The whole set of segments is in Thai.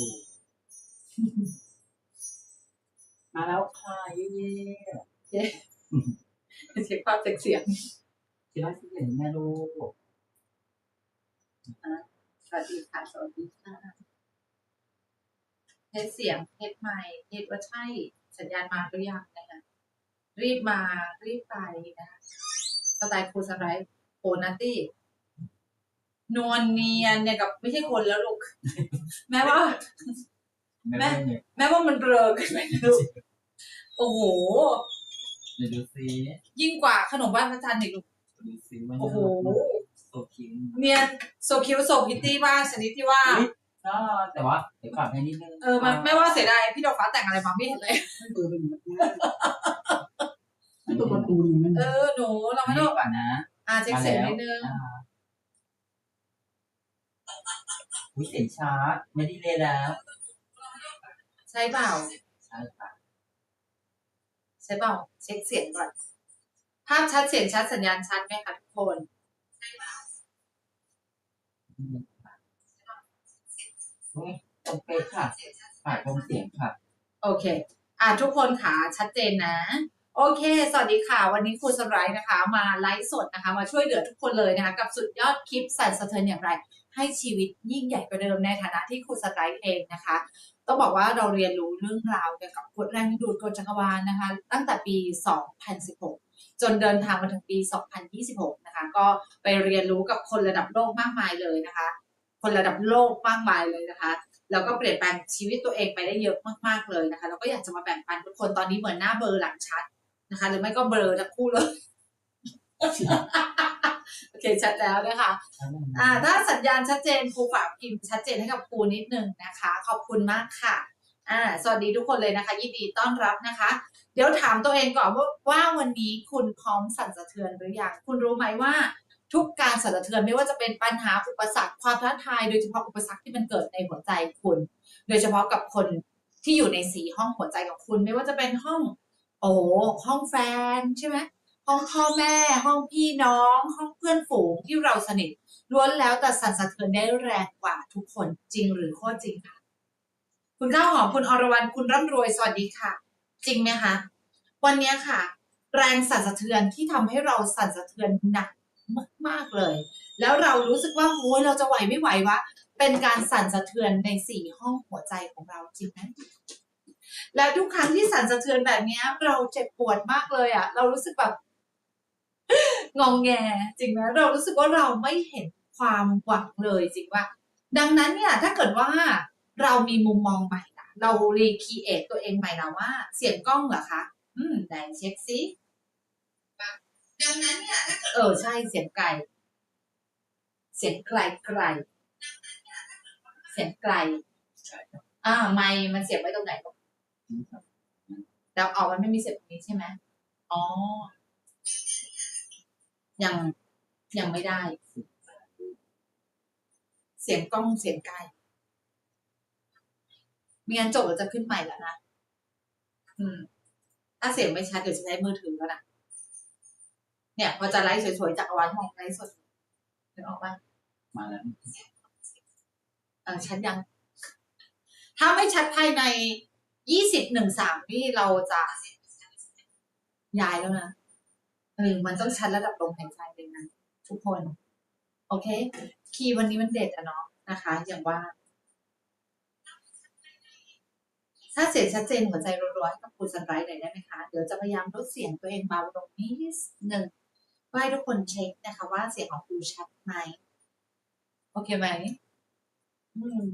ตูมาแล้วค่ะเย่เช็คภาพเช็คเสียงๆคิดว่าสิเห็นแม่ลูกสวัสดีค่ะสวัสดีค่ะเทสเสียงเทสไมค์เทสว่าใช่สัญญาณมาหรือยังนะคะรีบมารีบไปนะคะสไตล์ครูสไลด์โอนัตตี้ นวลเนียนเนี่ยกับไม่ใช่คนแล้วลูก แม้ว่า แม่เนี่ยแม้ว่ามันเบลอกันไปนะลูกโอ้โหเดี๋ยวดูซิยิ่งกว่าขนมบ้านพระจันทร์อีกลูกดูซิว่าโอ้โหโซคิงเนียนโซคิวโซพิตตี้มากชนิดที่ว่าก็แต่ว่าเดี๋ยวก่อนให้นิดนึงเออมันไม่ว่าเสียดายพี่ดอกฟ้าแต่งอะไรมาไม่เห็นเลยเออเป็นแบบนี้ตัวการ์ตูนมันเออหนูเราไม่ไม่ต้ต้อองงก่อนนะ อ่าเช็คเสียงนิดนึง อ่าอุ้ยเสียงชาร์จไม่ได้เลยแล้ว ใช่เปล่า ใช่ค่ะใช่เปล่า เช็คเสียงก่อน ภาพชัดเสียงชัดสัญญาณชัดไหมคะทุกคนอุ้ยโอเคค่ะฝ่ายกลมเสียงค่ะ โอเค อ่าทุกคนค่ะชัดเจนนะ โอเค สวัสดีค่ะ วันนี้ครูสไลด์นะคะ มาไลฟ์สดนะคะ มาช่วยเหลือทุกคนเลยนะคะ กับสุดยอดคลิปสั่นสะเทือนอย่างไร ให้ชีวิตยิ่งใหญ่กว่าเดิมในฐานะที่ครูสไลด์เองนะคะ ต้องบอกว่าเราเรียนรู้เรื่องราวเกี่ยวกับกฎแรงดูดกฎจักรวาลนะคะ ตั้งแต่ปี 2016 จนเดินทางมาถึงปี 2026 นะคะ ก็ไปเรียนรู้กับคนระดับโลกมากมายเลยนะคะ คนระดับโลกมากมายเลยนะคะแล้วก็เปลี่ยนแปลงชีวิตตัวเองไปได้เยอะมากๆเลยนะคะแล้วก็อยากจะมาแบ่งปันทุกคนตอนนี้เหมือนหน้าเบอร์หลังชัดนะคะ หรือไม่ก็เบลอทั้งคู่เลย โอเคชัดแล้วนะคะอ่าถ้าสัญญาณชัดเจนครูฝากพิมพ์ชัดเจนให้กับครูนิดนึงนะคะ ขอบคุณมากค่ะอ่าสวัสดีทุกคนเลยนะคะ ยินดีต้อนรับนะคะ เดี๋ยวถามตัวเองก่อนว่าว่าวันนี้คุณพร้อมสั่นสะเทือนหรือยังคุณรู้ไหมว่าทุกการสั่นสะเทือนไม่ว่าจะเป็นปัญหาอุปสรรคความท้าทายโดยเฉพาะอุปสรรคที่มันเกิดในหัวใจคุณ โดยเฉพาะกับคนที่อยู่ในสีห้องหัวใจกับคุณ ไม่ว่าจะเป็นห้อง โอ้ห้องแฟนใช่ไหม ห้องพ่อแม่ ห้องพี่น้อง ห้องเพื่อนฝูงที่เราสนิทล้วนแล้วแต่สั่นสะเทือนได้แรงกว่าทุกคนจริงหรือโคตรจริงค่ะ คุณข้าวหอมคุณอรวรรณคุณร่ำรวยสวัสดีค่ะ จริงไหมคะวันนี้ค่ะ แรงสั่นสะเทือนที่ทำให้เราสั่นสะเทือนหนักมากๆเลย แล้วเรารู้สึกว่าโอ้ยเราจะไหวไม่ไหววะเป็นการสั่นสะเทือนในสี่ห้องหัวใจของเราจริงไหมและทุกครั้งที่สั่นสะเทือนแบบนี้เราเจ็บปวดมากเลยอะ่ะ เรารู้สึกแบบ งองแงจริงไหมเรารู้สึกว่าเราไม่เห็นความหวังเลยจริงว่า ดังนั้นเนี่ยถ้าเกิดว่าเรามีมุมมองใหม่ล่ะเรารีคีเอทตัวเองใหม่แล้วว่า เสียงกล้องเหรอคะอืมไหนเช็คซิดังนั้นเนี่ยถ้าเกิดเออใช่เสียงไกล เสียงไกลไกลเสียงไกลอ่าไม่มันเสียบไว้ตรงไหนลูกแต่ออกมันไม่มีเสียบตรงนี้ใช่ไหมอ๋อ ยังยังไม่ได้ เสียงกล้องเสียงไกลมีงั้นจบเราจะขึ้นใหม่แล้วนะอืม ถ้าเสียงไม่ชัดเดี๋ยวจะใช้มือถือแล้วนะเนี่ยพอจะไลฟ์สวยๆจากรวาลมองไลฟ์สดนึกออกปะมาแล้วเออชัดยัง ถ้าไม่ชัดภายในยี่สิบหนึ่งสามนี่เราจะย้ายแล้วนะเออมันต้องชัดระดับลมหายใจเลยนะทุกคน โอเค คีย์วันนี้มันเด็ดอะเนาะนะคะ อย่างว่า ถ้าเสียงชัดเจนหัวใจรัวๆให้กับคุณสันไรท์หน่อยได้ไหมคะ เดี๋ยวจะพยายามลดเสียงตัวเองเบาลงนิดหนึ่งเพื่อให้ทุกคนเช็คนะคะ ว่าเสียงของคุณชัดไหมโอเคไหมอืม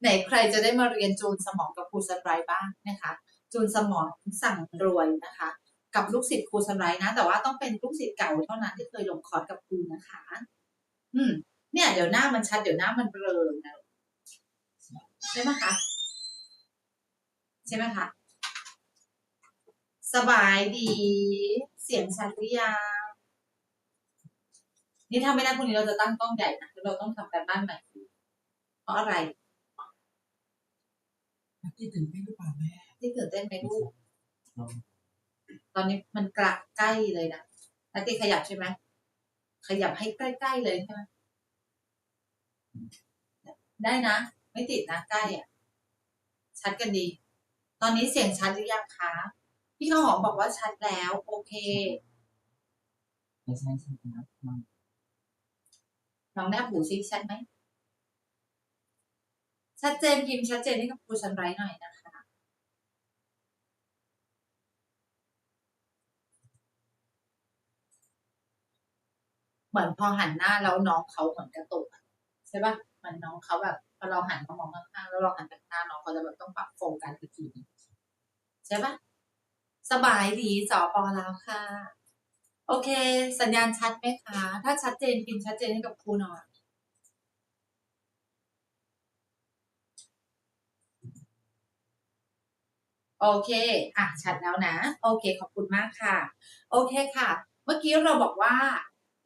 ไหนใครจะได้มาเรียนจูนสมองกับครูสันไรท์บ้างนะคะ จูนสมองสั่งรวยนะคะ กับลูกศิษย์ครูสันไรท์นะ แต่ว่าต้องเป็นลูกศิษย์เก่าเท่านั้นที่เคยลงคอร์สกับครูนะคะ อืม เนี่ย เดี๋ยวหน้ามันชัดเดี๋ยวหน้ามันเบลอนะใช่ไหมคะใช่ไหมคะสบายดี เสียงชัดหรือยังนี่ถ้าไม่ได้พรุ่งนี้เราจะตั้งกล้องใหญ่นะแล้วเราต้องทำการบ้านใหม่เพราะอะไรที่ตื่นเต้นหรือเปล่าแม่ที่ตื่นเต้นไหมลูก ตอนนี้มันกระใกล้เลยนะนัตตี้ขยับใช่ไหมขยับให้ใกล้ๆเลยใช่ไหมได้นะเไม่ติดนะใกล้อะ ชัดกันดี ตอนนี้เสียงชัดหรือยังคะพี่ข้าวหอมบอกว่าชัดแล้ว โอเคไม่ใช่ใช่ไหมครับมันลองแนบหูซิชัดไหมชัดเจนพิมพ์ชัดเจนให้กับครูชันไรหน่อยนะคะ เหมือนพอหันหน้าแล้วน้องเขาเหมือนกระตุกใช่ปะมันน้องเขาแบบพอเราหันมามองข้างๆแล้วเราหันไปข้างหน้าน้องเขาจะแบบต้องปรับโฟกัสอีกทีนึงใช่ปะสบายดีสอปอแล้วค่ะ โอเค สัญญาณชัดไหมคะ ถ้าชัดเจนพิมพ์ชัดเจนให้กับครูหน่อยโอเค อะ ชัดแล้วนะ โอเค ขอบคุณมากค่ะ โอเคค่ะ เมื่อกี้เราบอกว่า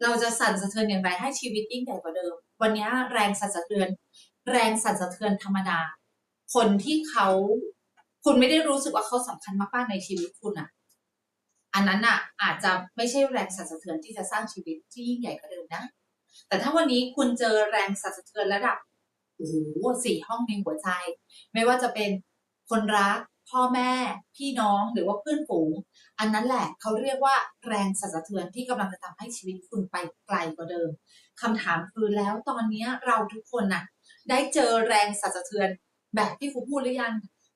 เราจะสั่นสะเทือนอย่างไรให้ชีวิตยิ่งใหญ่กว่าเดิม วันนี้แรงสั่นสะเทือน แรงสั่นสะเทือนธรรมดา คนที่เขาคุณไม่ได้รู้สึกว่าเขาสำคัญมากๆในชีวิตคุณอะอันนั้นอะอาจจะไม่ใช่แรงสั่นสะเทือนที่จะสร้างชีวิตที่ยิ่งใหญ่กว่าเดิมนะ แต่ถ้าวันนี้คุณเจอแรงสั่นสะเทือนระดับโอ้โหสี่ห้องในหัวใจ ไม่ว่าจะเป็นคนรัก พ่อแม่ พี่น้องหรือว่าเพื่อนฝูง อันนั้นแหละเขาเรียกว่าแรงสั่นสะเทือนที่กำลังจะทำให้ชีวิตคุณไปไกลกว่าเดิมคำถามคือแล้วตอนนี้เราทุกคนน่ะได้เจอแรงสั่นสะเทือนแบบที่ครูพูดหรือยัง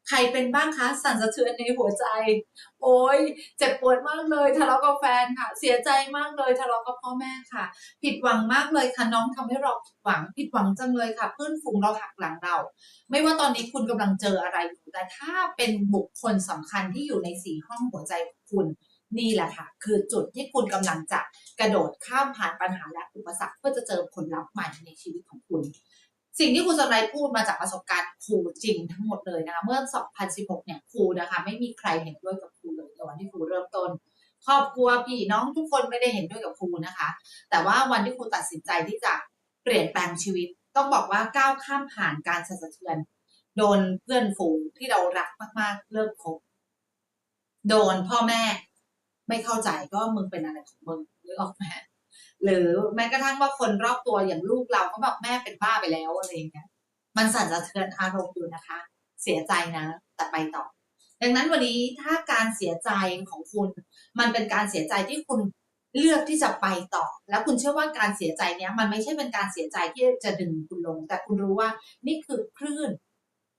ใครเป็นบ้างคะสั่นสะเทือนในหัวใจ โอ้ยเจ็บปวดมากเลยทะเลาะกับแฟนค่ะ เสียใจมากเลยทะเลาะกับพ่อแม่ค่ะ ผิดหวังมากเลยค่ะน้องทำให้เราผิดหวัง ผิดหวังจังเลยค่ะ เพื่อนฝูงเราหักหลังเรา ไม่ว่าตอนนี้คุณกำลังเจออะไรอยู่แต่ถ้าเป็นบุคคลสำคัญที่อยู่ในสี่ห้องหัวใจของคุณนี่แหละค่ะ คือจุดที่คุณกำลังจะกระโดดข้ามผ่านปัญหาและอุปสรรคเพื่อจะเจอผลลัพธ์ใหม่ในชีวิตของคุณ สิ่งที่คุณสไลด์พูดมาจากประสบการณ์ครูจริงทั้งหมดเลยนะคะเมื่อ 2016 เนี่ยครูนะคะไม่มีใครเห็นด้วยกับครูเลยในวันที่ครูเริ่มต้น ครอบครัวพี่น้องทุกคนไม่ได้เห็นด้วยกับครูนะคะ แต่ว่าวันที่ครูตัดสินใจที่จะเปลี่ยนแปลงชีวิต ต้องบอกว่าก้าวข้ามผ่านการสะเทือนโดนเพื่อนฝูงที่เรารักมากๆ เลิกคบโดนพ่อแม่ไม่เข้าใจก็มึงเป็นอะไรของมึงหรือออกแม่ หรือแม้กระทั่งว่าคนรอบตัวอย่างลูกเราก็บอกแม่เป็นบ้าไปแล้วอะไรอย่างเงี้ยมันสั่นสะเทือนอารมณ์อยู่นะคะ เสียใจนะแต่ไปต่อ ดังนั้นวันนี้ถ้าการเสียใจของคุณ มันเป็นการเสียใจที่คุณเลือกที่จะไปต่อ แล้วคุณเชื่อว่าการเสียใจเนี้ย มันไม่ใช่เป็นการเสียใจที่จะดึงคุณลง แต่คุณรู้ว่านี่คือคลื่น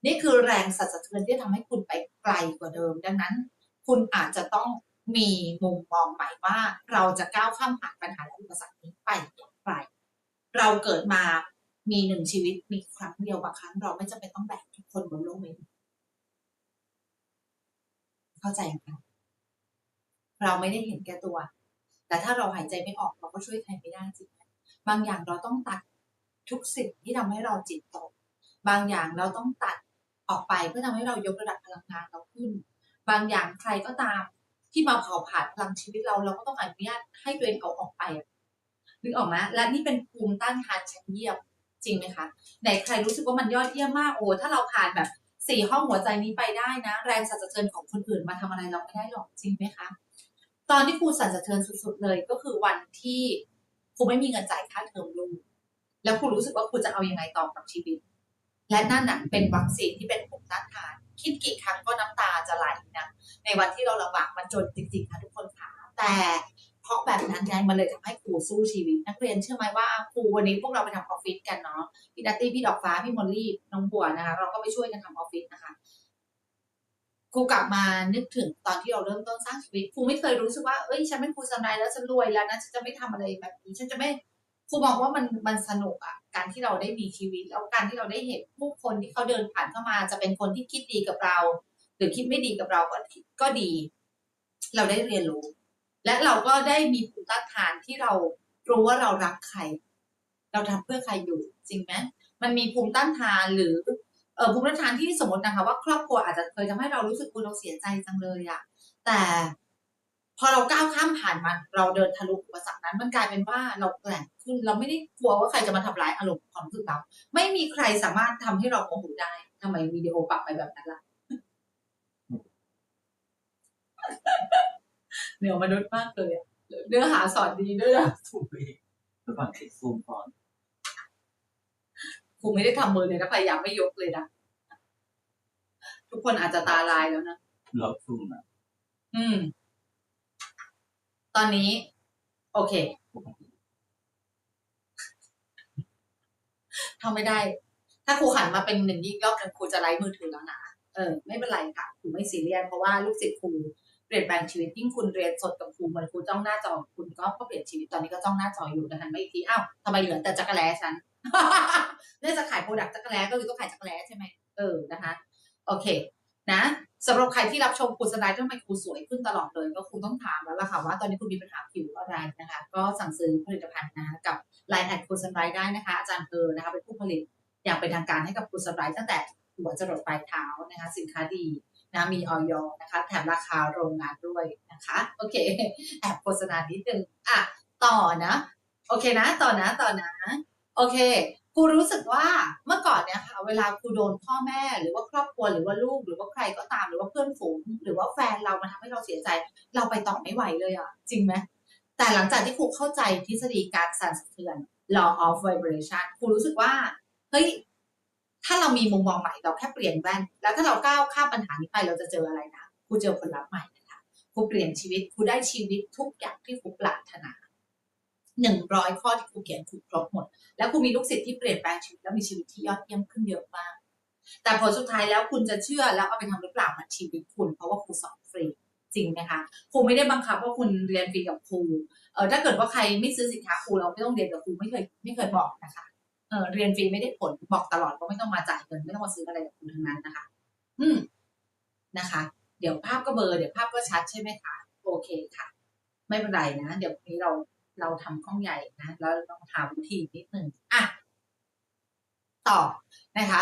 นี่คือแรงสั่นสะเทือนที่ทำให้คุณไปไกลกว่าเดิม ดังนั้น คุณอาจจะต้อง มีมุมมองใหม่ว่าเราจะก้าวข้ามผ่านปัญหาและอุปสรรคนี้ไปอย่างไร เราเกิดมามีหนึ่งชีวิตมีครั้งเดียวบางครั้งเราไม่จำเป็นต้องแบกทุกคนบนโลกนี้เข้าใจไหมเราไม่ได้เห็นแก่ตัว แต่ถ้าเราหายใจไม่ออกเราก็ช่วยใครไม่ได้จริงไหมบางอย่างเราต้องตัดทุกสิ่งที่ทำให้เราจิตตก บางอย่างเราต้องตัดออกไปเพื่อทำให้เรายกระดับพลังงานเราขึ้น บางอย่างใครก็ตาม ที่มาเผาผลาญพลังชีวิตเราเราก็ต้องอนุญาตให้ตัวเองเอาออกไปนึกออกไหมและนี่เป็นภูมิต้านทานชั้นเยี่ยมจริงไหมคะไหนใครรู้สึกว่ามันยอดเยี่ยมมากโอ้ถ้าเราผ่านแบบสี่ห้องหัวใจนี้ไปได้นะ แรงสั่นสะเทือนของคนอื่นมาทำอะไรเราไม่ได้หรอกจริงไหมคะตอนที่ครูสั่นสะเทือนสุดๆเลยก็คือวันที่ครูไม่มีเงินจ่ายค่าเทอมลูกแล้วครูรู้สึกว่าครูจะเอายังไงต่อกับชีวิต และนั่นน่ะเป็นวัคซีนที่เป็นภูมิต้านทาน คิดกี่ครั้งก็น้ำตาจะไหลนะ ในวันที่เราลำบากมันจนจริงๆค่ะทุกคนค่ะ แต่เพราะแบบนั้นไงมันเลยทำให้ครูสู้ชีวิต นักเรียนเชื่อไหมว่าครูวันนี้พวกเราไปทำออฟฟิศกันเนาะพี่ดัตตี้พี่ดอกฟ้าพี่มอลลี่น้องบัวนะคะ เราก็ไปช่วยกันทำออฟฟิศนะคะครูกลับมานึกถึงตอนที่เราเริ่มต้นสร้างชีวิตครูไม่เคยรู้สึกว่าเอ้ยฉันเป็นครูสนายแล้วฉันรวยแล้วนะฉันจะไม่ทำอะไรแบบนี้ฉันจะไม่ครูมองว่ามันมันสนุกอะการที่เราได้มีชีวิต แล้วการที่เราได้เห็นผู้คนที่เขาเดินผ่านเข้ามา จะเป็นคนที่คิดดีกับเรา หรือคิดไม่ดีกับเราก็ก็ดี เราได้เรียนรู้ และเราก็ได้มีภูมิต้านทานที่เรารู้ว่าเรารักใคร เราทำเพื่อใครอยู่จริงไหมมันมีภูมิต้านทานหรือเออภูมิต้านทานที่สมมตินะคะว่าครอบครัวอาจจะเคยทำให้เรารู้สึกว่าเราเสียใจจังเลยอะแต่พอเราก้าวข้ามผ่านมัน เราเดินทะลุอุปสรรคนั้นมันกลายเป็นว่าเราแกร่งขึ้น เราไม่ได้กลัวว่าใครจะมาทำร้ายอารมณ์ความรู้สึกเรา ไม่มีใครสามารถทำให้เราโมโหได้ทำไมวิดีโอปรับไปแบบนั้นล่ะ เหนือมนุษย์มากเลยอะเนื้อหาสอนดีด้วยนะถูกไปเดี๋ยวก่อนติดซูมก่อนครูครูไม่ได้ทำมือเลยนะพยายามไม่ยกเลยนะทุกคนอาจจะตาลายแล้วนะลบซุ่มอะอืม ตอนนี้ โอเคทำไม่ได้ ถ้าครูหันมาเป็นหนึ่งยิ่งยอบหนึ่งครูจะไลฟ์มือถือแล้วนะเออไม่เป็นไรค่ะครูไม่ซีเรียสเพราะว่าลูกศิษย์ครู เปลี่ยนแปลงชีวิตยิ่งคุณเรียนสดกับครูเหมือนครูจ้องหน้าจอคุณก็ก็เปลี่ยนชีวิตตอนนี้ก็จ้องหน้าจออยู่นะหันมาอีกทีอ้าวทำไมเหลือแต่จักรแล้ฉันเนื่องจากขายโปรดักต์จักรแล้ก็คือต้องขายจักรแล้ใช่ไหมเออนะคะ โอเค นะสำหรับใครที่รับชมครูสไลด์ทำไมครูสวยขึ้นตลอดเลย ก็คงต้องถามแล้วล่ะค่ะว่าตอนนี้คุณมีปัญหาผิวอะไรนะคะ ก็สั่งซื้อผลิตภัณฑ์นะคะกับไลน์แอดครูสไลด์ได้นะคะ อาจารย์เออนะคะเป็นผู้ผลิตอย่างเป็นทางการให้กับครูสไลด์ตั้งแต่หัวจรดปลายเท้านะคะ สินค้าดี นะมีออยนะคะแถมราคาโรงงานด้วยนะคะโอเคแอบโฆษณานิดนึงอะต่อนะ โอเคนะ ต่อนะต่อนะ โอเคครูรู้สึกว่าเมื่อก่อนเนี่ยค่ะเวลาครูโดนพ่อแม่หรือว่าครอบครัวหรือว่าลูกหรือว่าใครก็ตามหรือว่าเพื่อนฝูง หรือว่าแฟนเรามาทำให้เราเสียใจ เราไปต่อไม่ไหวเลยอะ จริงไหมแต่หลังจากที่ครูเข้าใจทฤษฎีการสั่นสะเทือน law of vibration ครูรู้สึกว่า เฮ้ย ถ้าเรามีมุมมองใหม่เราแค่เปลี่ยนแว่น แล้วถ้าเราก้าวข้ามปัญหานี้ไปเราจะเจออะไรนะครูเจอผลลัพธ์ใหม่นะคะครูเปลี่ยนชีวิตครูได้ชีวิตทุกอย่างที่ครูปรารถนาหนึ่งร้อยข้อที่ครูเขียนครูครบหมด แล้วคุณมีลูกศิษย์ที่เปลี่ยนแปลงชีวิตแล้วมีชีวิตที่ยอดเยี่ยมขึ้นเยอะมาก แต่ผลสุดท้ายแล้วคุณจะเชื่อแล้วเอาไปทำหรือเปล่ามันชีวิตคุณ เพราะว่าครูสอนฟรีจริงไหมคะครูไม่ได้บังคับว่าคุณเรียนฟรีกับครูเออถ้าเกิดว่าใครไม่ซื้อสินค้าครูเราไม่ต้องเรียนกับครูไม่เคยไม่เคยบอกนะคะ เออเรียนฟรีไม่ได้ผลบอกตลอดว่าไม่ต้องมาจ่ายเงินไม่ต้องมาซื้ออะไรกับคุณทั้งนั้นนะคะ อืมนะคะ เดี๋ยวภาพก็เบอร์เดี๋ยวภาพก็ชัดใช่ไหมคะโอเคค่ะ ไม่เป็นไรนะเดี๋ยววันนี้เราเราทำกล้องใหญ่นะแล้วเราต้องหาวิธีนิดหนึ่งอะต่อนะคะ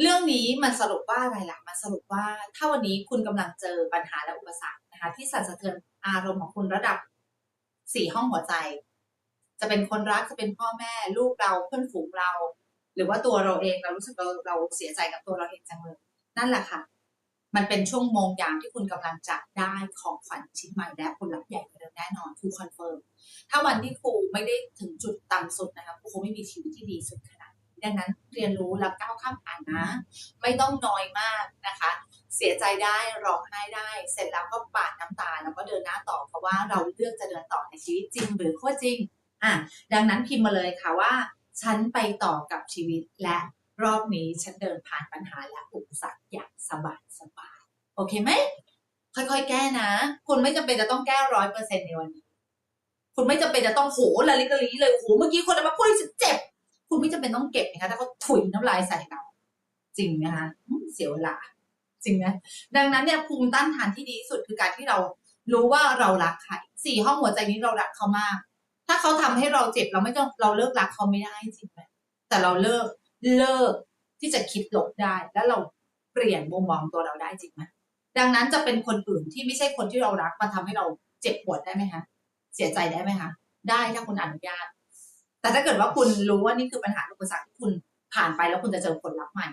เรื่องนี้มันสรุปว่าอะไรล่ะมันสรุปว่าถ้าวันนี้คุณกำลังเจอปัญหาและอุปสรรคนะคะ ที่สั่นสะเทือนอารมณ์ของคุณระดับสี่ห้องหัวใจ จะเป็นคนรักจะเป็นพ่อแม่ลูกเราเพื่อนฝูงเรา หรือว่าตัวเราเองเรารู้สึกเราเราเสียใจกับตัวเราเองจังเลยนั่นแหละค่ะ มันเป็นช่วงโมงยามที่คุณกำลังจะได้ของฝันชิ้นใหม่และผลลัพธ์ใหญ่กว่าเดิมแน่นอนครูคอนเฟิร์มถ้าวันที่ครูไม่ได้ถึงจุดต่ำสุดนะคะครูคงไม่มีชีวิตที่ดีสุดขนาดนี้ดังนั้นเรียนรู้แล้วก้าวข้ามผ่านนะ ไม่ต้องน้อยมากนะคะ เสียใจได้ร้องไห้ได้ เสร็จแล้วก็ปาดน้ำตาแล้วก็เดินหน้าต่อเพราะว่าเราเลือกจะเดินต่อในชีวิตจริง หรือโคจริง อะดังนั้นพิมพ์มาเลยค่ะว่า ฉันไปต่อกับชีวิตและรอบนี้ฉันเดินผ่านปัญหาและอุปสรรคอย่างสบายสบายๆโอเคไหมค่อยๆ แก้นะ คุณไม่จำเป็นจะต้องแก้ร้อยเปอร์เซ็นในวันนี้ คุณไม่จำเป็นจะต้องโหละลิกลีเลยโหเมื่อกี้คนเอามาพูดให้ฉันเจ็บ คุณไม่จำเป็นต้องเก็บนะคะถ้าเขาถุยน้ำลายใส่เราจริงนะคะเสียเวลาจริงนะดังนั้นเนี่ยภูมิต้านทานที่ดีที่สุดคือการที่เรารู้ว่าเรารักใครสี่ห้องหัวใจนี้เรารักเขามาก ถ้าเขาทำให้เราเจ็บเราไม่ต้องเราเลิกรักเขาไม่ได้จริงไหมแต่เราเลิกเลิกที่จะคิดลบได้ แล้วเราเปลี่ยนมุมมองตัวเราได้จริงไหมดังนั้นจะเป็นคนอื่นที่ไม่ใช่คนที่เรารักมาทำให้เราเจ็บปวดได้ไหมคะเสียใจได้ไหมคะได้ถ้าคุณอนุญาต แต่ถ้าเกิดว่าคุณรู้ว่านี่คือปัญหาอุปสรรคที่คุณผ่านไปแล้วคุณจะเจอผลลัพธ์ใหม่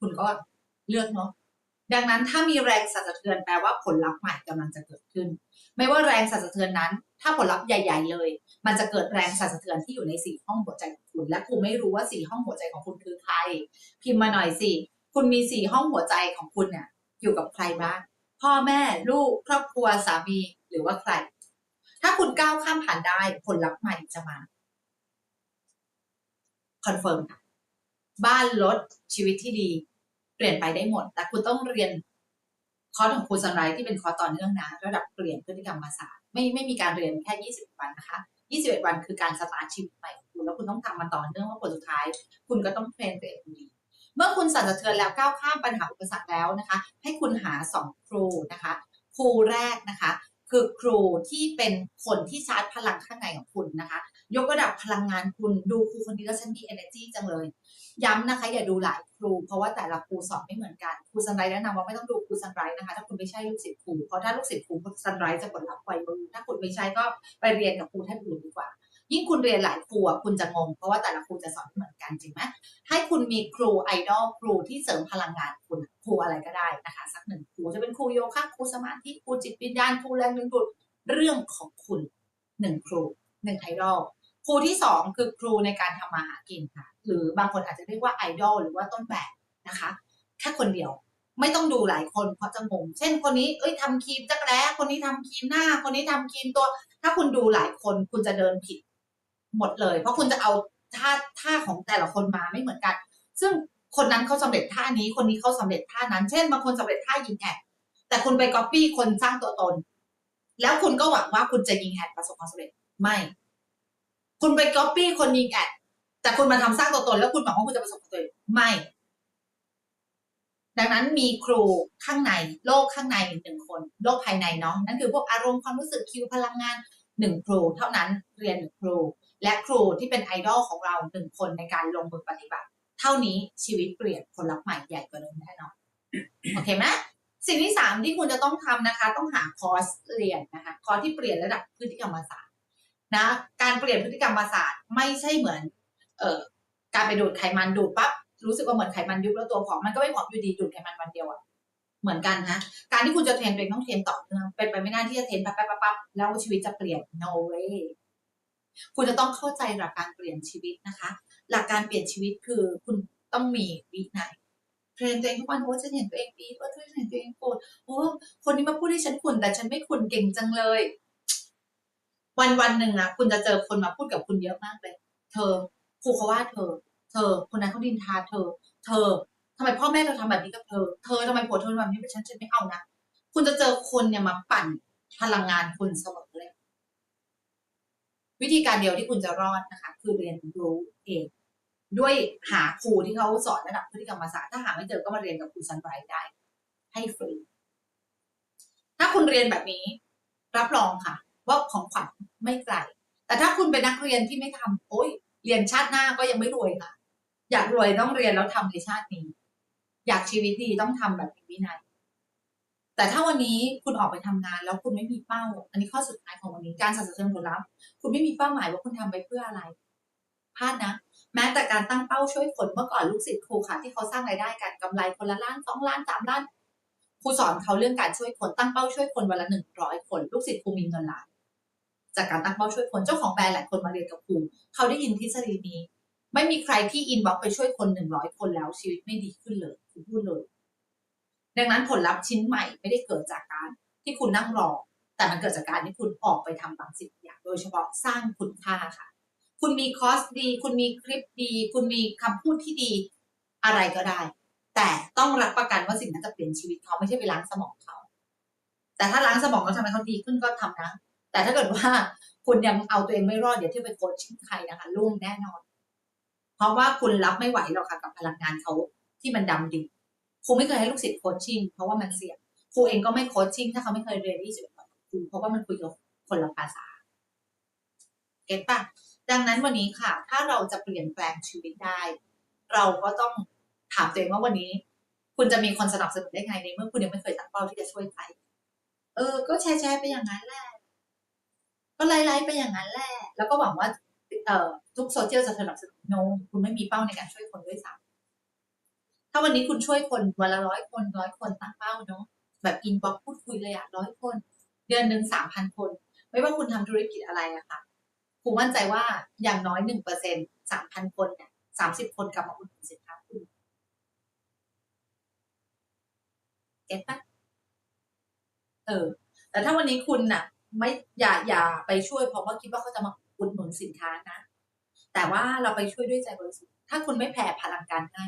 คุณก็เลือกเนาะดังนั้นถ้ามีแรงสั่นสะเทือนแปลว่าผลลัพธ์ใหม่กำลังจะเกิดขึ้น ไม่ว่าแรงสั่นสะเทือนนั้น ถ้าผลลัพธ์ใหญ่ ๆ เลย มันจะเกิดแรงสั่นสะเทือนที่อยู่ในสี่ห้องหัวใจของคุณ และคุณไม่รู้ว่าสี่ห้องหัวใจของคุณคือใคร พิมพ์มาหน่อยสิ คุณมีสี่ห้องหัวใจของคุณเนี่ยอยู่กับใครบ้าง พ่อแม่ลูกครอบครัวสามีหรือว่าใคร ถ้าคุณก้าวข้ามผ่านได้ผลลัพธ์ใหม่จะมาคอนเฟิร์มค่ะบ้านรถชีวิตที่ดี เปลี่ยนไปได้หมด แต่คุณต้องเรียนคอร์สของครูสันไรที่เป็นคอร์สต่อเนื่องนะ ระดับเปลี่ยนพฤติกรรมภาษาสตร์ ไม่ไม่มีการเรียนแค่ 20 วันนะคะ 21 วันคือการสตาร์ทชีวิตใหม่ของคุณ แล้วคุณต้องทำมันต่อเนื่องว่าผลสุดท้าย คุณก็ต้องเทรนตัวเองดี เมื่อคุณสั่นสะเทือนแล้วก้าวข้ามปัญหาอุปสรรคแล้วนะคะ ให้คุณหาสองครูนะคะ ครูแรกนะคะ คือครูที่เป็นคนที่ชาร์จพลังข้างในของคุณนะคะ ยกระดับพลังงานคุณดูครูคนนี้แล้วฉันมี energy จังเลย ย้ำนะคะ อย่าดูหลายครู เพราะว่าแต่ละครูสอนไม่เหมือนกันครูซันไรแนะนำว่าไม่ต้องดูครูซันไรนะคะ ถ้าคุณไม่ใช่ลูกศิษย์ครูเพราะถ้าลูกศิษย์ครูซันไรจะผลลัพธ์ไวมือถ้าคุณไม่ใช่ก็ไปเรียนกับครูท่านอื่นดีกว่า ยิ่งคุณเรียนหลายครูอะคุณจะงงเพราะว่าแต่ละครูจะสอนไม่เหมือนกันจริงไหมให้คุณมีครูไอดอลครูที่เสริมพลังงานคุณครูอะไรก็ได้นะคะ สักหนึ่งครูจะเป็นครูโยคะครูสมาธิครูจิตวิญญาณครูแรงดึงดูดเรื่องของคุณหนึ่งครูหนึ่งไอดอลครูที่สองคือครูในการทำมาหากินค่ะ หรือบางคนอาจจะเรียกว่าไอดอลหรือว่าต้นแบบนะคะแค่คนเดียวไม่ต้องดูหลายคนเพราะจะงง เช่นคนนี้ เอ้ยทำครีมจักแร้คนนี้ทำครีมหน้า คนนี้ทำครีมตัว ถ้าคุณดูหลายคนคุณจะเดินผิดหมดเลย เพราะคุณจะเอาท่าท่าของแต่ละคนมาไม่เหมือนกัน ซึ่งคนนั้นเขาสำเร็จท่านี้ คนนี้เขาสำเร็จท่านั้น เช่นบางคนสำเร็จท่ายิงแอดแต่คุณไปก๊อปปี้คนสร้างตัวตน แล้วคุณก็หวังว่าคุณจะยิงแอดประสบความสำเร็จ ไม่ คุณไปก๊อปปี้คนยิงแอด แต่คุณมาทำสร้างตัวตน แล้วคุณหวังว่าคุณจะประสบความสำเร็จไม่ ดังนั้นมีครูข้างในโลกข้างในหนึ่งคน โลกภายในเนาะนั่นคือพวกอารมณ์ความรู้สึกคิวพลังงานหนึ่งครู เท่านั้นเรียนหนึ่งครู และครูที่เป็นไอดอลของเราหนึ่งคนในการลงมือปฏิบัติ เท่านี้ชีวิตเปลี่ยนผลลัพธ์ใหม่ใหญ่กว่าเดิมแน่นอนโอเคไหมสิ่งที่สามที่คุณจะต้องทำนะคะ ต้องหาคอร์สเรียนนะคะคอร์สที่เปลี่ยนระดับพฤติกรรมศาสตร์นะการเปลี่ยนพฤติกรรมศาสตร์ไม่ใช่เหมือน เอ่อการไปดูดไขมันดูดปั๊บรู้สึกว่าเหมือนไขมันยุบแล้วตัวผอมมันก็ไม่ผอมอยู่ดีดูดไขมันวันเดียวอะเหมือนกันนะการที่คุณจะเทรนตัวเองต้องเทรนต่อเนื่องเป็นไปไม่ได้ที่จะเทรนปั๊บปั๊บปั๊บปั๊บแล้วชีวิตจะเปลี่ยน no way คุณจะต้องเข้าใจหลักการเปลี่ยนชีวิตนะคะ หลักการเปลี่ยนชีวิตคือคุณต้องมีวินัยเทรนตัวเองทุกวันโอ้ฉันเห็นตัวเองดีโอ้ฉันเห็นตัวเองโกรธโอ้คนนี้มาพูดให้ฉันขุนแต่ฉันไม่ขุนเก่งจังเลย วันวันหนึ่งอะคุณจะเจอคนมาพูดกับคุณเยอะมากเลย เธอ รูเขาว่าเธอ เธอ คนนั้นเขาดินทาเธอ เธอทำไมพ่อแม่เธอทำแบบนี้กับเธอ เธอทำไมผัวเธอทำแบบนี้กับฉันฉันไม่เอานะคุณจะเจอคนเนี่ยมาปั่นพลังงานคุณเสมอเลย วิธีการเดียวที่คุณจะรอดนะคะ คือเรียนรู้เองด้วยหาครูที่เขาสอนระดับพฤติกรรมศาสตร์ถ้าหาไม่เจอก็มาเรียนกับครูซันไบรท์ได้ ให้ฟรี ถ้าคุณเรียนแบบนี้ รับรองค่ะ ว่าของขวัญไม่ไกลแต่ถ้าคุณเป็นนักเรียนที่ไม่ทำโอ้ย เรียนชาติหน้าก็ยังไม่รวยค่ะ อยากรวยต้องเรียนแล้วทำในชาตินี้ อยากชีวิตดีต้องทำแบบมีวินัย แต่ถ้าวันนี้คุณออกไปทำงาน แล้วคุณไม่มีเป้า อันนี้ข้อสุดท้ายของวันนี้การสะสมผลลัพธ์คุณไม่มีเป้าหมายว่าคุณทำไปเพื่ออะไรพลาดนะ แม้แต่การตั้งเป้าช่วยคนเมื่อก่อนลูกศิษย์ครูค่ะ ที่เขาสร้างรายได้กันกำไรคนละล้านสองล้านสามล้านครูสอนเขาเรื่องการช่วยคนตั้งเป้าช่วยคนวันละหนึ่งร้อยคน ลูกศิษย์ครูมีเงินล้าน จากการตั้งเป้าช่วยคนเจ้าของแบรนด์หลายคนมาเรียนกับครูเขาได้ยินทฤษฎีนี้ ไม่มีใครที่อินบ็อกไปช่วยคนหนึ่งร้อยคนแล้วชีวิตไม่ดีขึ้นเลยคุณพูดเลย ดังนั้นผลลัพธ์ชิ้นใหม่ไม่ได้เกิดจากการที่คุณนั่งรอ แต่มันเกิดจากการที่คุณออกไปทำบางสิ่งอย่าง โดยเฉพาะสร้างคุณค่าค่ะ คุณมีคอร์สดี คุณมีคลิปดี คุณมีคำพูดที่ดีอะไรก็ได้ แต่ต้องรับประกันว่าสิ่งนั้นจะเปลี่ยนชีวิตเขาไม่ใช่ไปล้างสมองเขาแต่ถ้าล้างสมองแล้วทำให้เขาดีขึ้นก็ทำนะ แต่ถ้าเกิดว่าคุณยังเอาตัวเองไม่รอดเดี๋ยวที่ไปโคชชิ่งใครนะคะล่วงแน่นอน เพราะว่าคุณรับไม่ไหวหรอกค่ะกับพลังงานเขาที่มันดำดิ่งครูไม่เคยให้ลูกศิษย์โคชชิ่งเพราะว่ามันเสี่ยงครูเองก็ไม่โคชชิ่งถ้าเขาไม่เคยเรียนที่จะเป็นกับครูเพราะว่ามันคุยกับคนละภาษาเก็ตปะดังนั้นวันนี้ค่ะ ถ้าเราจะเปลี่ยนแปลงชีวิตได้ เราก็ต้องถามตัวเองว่าวันนี้ คุณจะมีคนสนับสนุนได้ไงในเมื่อคุณยังไม่เคยตั้งเป้าที่จะช่วยใครเออ ก็แชร์แชร์ไปอย่างนั้นแหละ ก็ไลฟ์ไปอย่างนั้นแหละแล้วก็หวังว่าเอ่อทุกโซเชียลจะสนับสนุนโนคุณไม่มีเป้าในการช่วยคนด้วยซ้ำถ้าวันนี้คุณช่วยคนวันละร้อยคนร้อยคนตั้งเป้าเนาะแบบอินบ็อกพูดคุยเลยอะร้อยคน เดือนหนึ่งสามพันคน ไม่ว่าคุณทำธุรกิจอะไรอะค่ะครูมั่นใจว่าอย่างน้อยหนึ่งเปอร์เซ็นสามพันคนเนี่ยสามสิบคนกลับมาอุดหนุนสินค้าคุณเก็ตปะเออ แต่ถ้าวันนี้คุณน่ะ ไม่อย่าอย่าไปช่วยเพราะว่าคิดว่าเขาจะมาอุดหนุนสินค้านะ แต่ว่าเราไปช่วยด้วยใจบริสุทธิ์ถ้าคุณไม่แผ่พลังการให้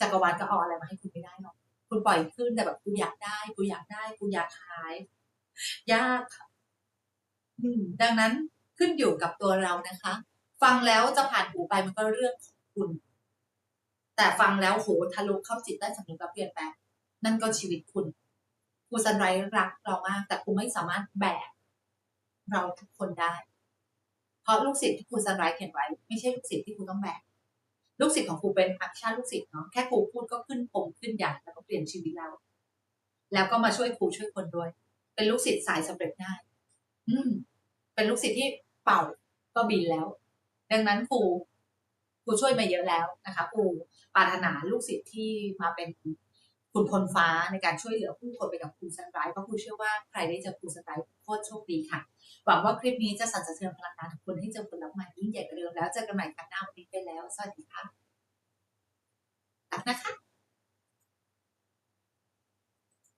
จักรวาลก็เอาอะไรมาให้คุณไม่ได้หรอกคุณปล่อยขึ้นแต่แบบกูอยากได้กูอยากได้กูอยากขายยากค่ะดังนั้นขึ้นอยู่กับตัวเรานะคะ ฟังแล้วจะผ่านหูไปมันก็เรื่องของคุณ แต่ฟังแล้วโหทะลุเข้าจิตได้สำนึกและเปลี่ยนแปลงนั่นก็ชีวิตคุณครูสันไรรักเรามาก แต่ครูไม่สามารถแบก เราทุกคนได้ เพราะลูกศิษย์ที่ครูสันไรเขียนไว้ ไม่ใช่ลูกศิษย์ที่ครูต้องแบกลูกศิษย์ของครูเป็นอักชาลูกศิษย์เนาะแค่ครูพูดก็ขึ้นผมขึ้นใหญ่แล้วก็เปลี่ยนชีวิตเราแล้วก็มาช่วยครูช่วยคนด้วย เป็นลูกศิษย์สายสำเร็จง่ายอืมเป็นลูกศิษย์ที่เป่าก็บินแล้ว ดังนั้นครูครูช่วยมาเยอะแล้วนะคะครูปรารถนาลูกศิษย์ที่มาเป็น คุณพลฟ้าในการช่วยเหลือผู้คนไปกับคุณสันไรเพราะคุณเชื่อว่าใครได้เจอคุณสันไรโคตรโชคดีค่ะ หวังว่าคลิปนี้จะสั่นสะเทือนพลังงานของคุณให้เจอผลลัพธ์ใหม่ยิ่งใหญ่กว่าเดิมแล้วเจอกันใหม่ครั้งหน้าวันนี้ไปแล้ว สวัสดีค่ะรักนะคะ